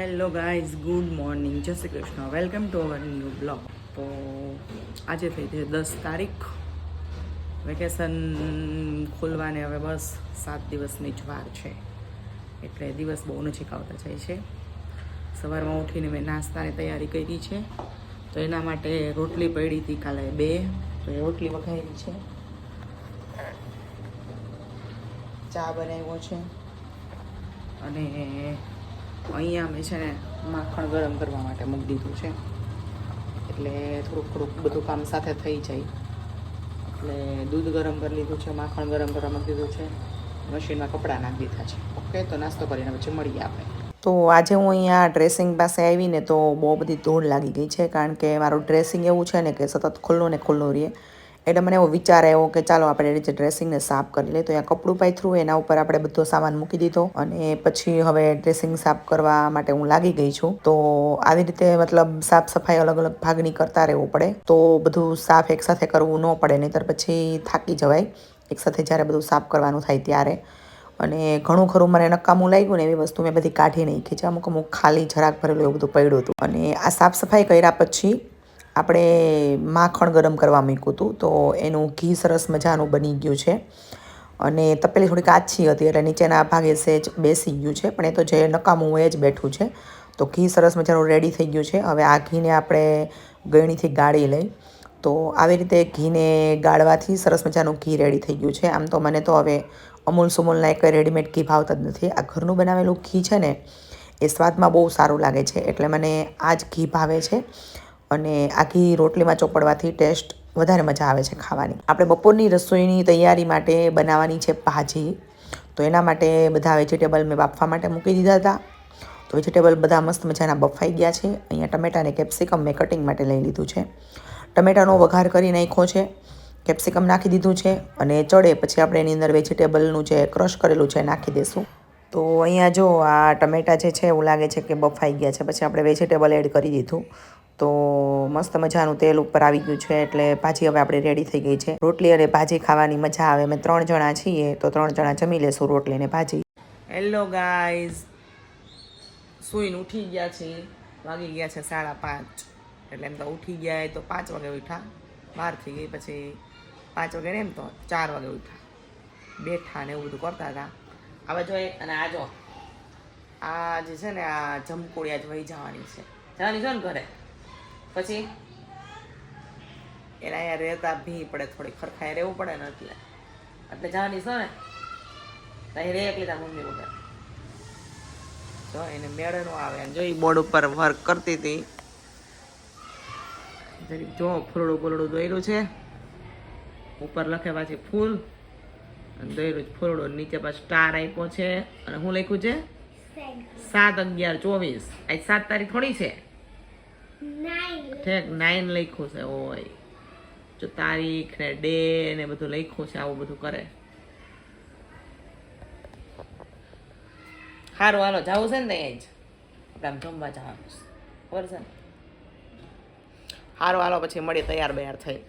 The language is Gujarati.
Hello guys good morning Jai Shri Krishna. Welcome to our new blog તો આજે થઈ છે દસ તારીખ. વેકેશન ખોલવાને હવે બસ સાત દિવસની જ વાર છે. એટલે દિવસ બહુ નજીક આવતા જાય છે. સવારમાં ઉઠીને મેં નાસ્તાની તૈયારી કરી છે. તો એના માટે રોટલી પડી હતી કાલે બે. તો એ રોટલી વઘારી છે. ચા બનાવ્યો છે. અને અહીંયા મેં છે ને માખણ ગરમ કરવા માટે મૂકી દીધું છે. એટલે થોડુંક થોડુંક બધું કામ સાથે થઈ જાય. એટલે દૂધ ગરમ કરી લીધું છે, માખણ ગરમ કરવા મૂકી દીધું છે. મશીનમાં કપડાં નાખી દીધા છે. ઓકે, તો નાસ્તો કરીને પછી મળીએ આપણે. તો આજે હું અહીંયા ડ્રેસિંગ પાસે આવીને તો બહુ બધી ધૂળ લાગી ગઈ છે, કારણ કે મારું ડ્રેસિંગ એવું છે ને કે સતત ખુલ્લું ને ખુલ્લું રહે. એટલે મને એવો વિચાર આવ્યો કે ચાલો આપણે રીતે ડ્રેસિંગને સાફ કરી લઈએ. તો અહીંયા કપડું પાથરું એના ઉપર આપણે બધો સામાન મૂકી દીધો અને પછી હવે ડ્રેસિંગ સાફ કરવા માટે હું લાગી ગઈ છું. તો આવી રીતે મતલબ સાફ સફાઈ અલગ અલગ ભાગની કરતા રહેવું પડે. તો બધું સાફ એકસાથે કરવું ન પડે, નહીંતર પછી થાકી જવાય. એકસાથે જ્યારે બધું સાફ કરવાનું થાય ત્યારે. અને ઘણું ખરું મને નકામું લાગ્યું ને એવી વસ્તુ મેં બધી કાઢી નાખી છે. અમુક અમુક ખાલી જરાક ભરેલું એવું બધું પડ્યું હતું. અને આ સાફ સફાઈ કર્યા પછી આપણે માખણ ગરમ કરવા મૂક્યું હતું. તો એનું ઘી સરસ મજાનું બની ગયું છે. અને તપેલી થોડી કાચી હતી એટલે નીચેના ભાગે સેજ બેસી ગયું છે. પણ એ તો જે નકામું હોય જ બેઠું છે. તો ઘી સરસ મજાનું રેડી થઈ ગયું છે. હવે આ ઘીને આપણે ગળણીથી ગાળી લઈ. તો આવી રીતે ઘીને ગાળવાથી સરસ મજાનું ઘી રેડી થઈ ગયું છે. આમ તો મને તો હવે અમૂલ સુમૂલના એક રેડીમેડ ઘી ભાવતા જ નથી. આ ઘરનું બનાવેલું ઘી છે ને, એ સ્વાદમાં બહુ સારું લાગે છે. એટલે મને આ જ ઘી ભાવે છે. અને આખી રોટલીમાં ચોપડવાથી ટેસ્ટ વધારે મજા આવે છે ખાવાની. આપણે બપોરની રસોઈની તૈયારી માટે બનાવવાની છે ભાજી. તો એના માટે બધા વેજીટેબલ મેં બાફવા માટે મૂકી દીધા હતા. તો વેજીટેબલ બધા મસ્ત મજાના બફાઈ ગયા છે. અહીંયા ટમેટા અને કેપ્સિકમ મેં કટિંગ માટે લઈ લીધું છે. ટમેટાનો વઘાર કરી નાખ્યો છે. કેપ્સિકમ નાખી દીધું છે અને ચડે પછી આપણે એની અંદર વેજીટેબલનું જે ક્રશ કરેલું છે નાખી દઈશું તો અહીંયા જો આ ટમેટા જે છે એવું લાગે છે કે બફાઈ ગયા છે. પછી આપણે વેજીટેબલ એડ કરી દીધું. તો મસ્ત મજાનું તેલ ઉપર આવી ગયું છે એટલે ભાજી હવે આપણી રેડી થઈ ગઈ છે. રોટલી અને ભાજી ખાવાની મજા આવે. અમે ત્રણ જણા છીએ તો ત્રણ જણા જમી લેશું રોટલી અને ભાજી. હેલો ગાઈઝ સુઈને ઉઠી ગયા છે વાગી ગયા છે સાડા પાંચ. એટલે એમ તો ઉઠી ગયા તો પાંચ વાગે ઉઠા બહાર થઈ ગઈ પછી પાંચ વાગે એમ તો ચાર વાગે ઉઠા બેઠા ને એવું બધું કરતા હતા. હવે જો અને આ જો. આ જે છે ને આ જમકોડી આજ વહી જવાની છે. જવાની છે ને ઘરે? પછી? એના અહીંયા રહેતા ભી પડે થોડી ખરખાઈ રહેવું પડે ને એટલે. એટલે જવાની છો ને? ત્યાં રે એકલી તાર મમ્મી વગર. જો એને મેળ નો આવે. અને જો એ બોર્ડ ઉપર વર્ક કરતી હતી. જરીક જો ફૂલડું ફૂલડું દોર્યું છે. ઉપર લખે પાછી ફૂલ. અને દોર્યું છે ફૂલડું. નીચે પાછું સ્ટાર આપ્યો છે. અને હું લખ્યું છે? સાત અગિયાર ચોવીસ. આજ સાત તારીખ થોડી છે. ઠેક નાઇન લખ્યું છે, ઓય. જો તારીખ ને ડે ને બધું લખ્યું છે, આવું બધું કરે. સારું હાલો, જવું છે ને ત્યાં જ? આમ જમવા જવાનું છે. ખબર છે ને? સારું હાલો, પછી મળી તૈયાર બૈયાર થઈ.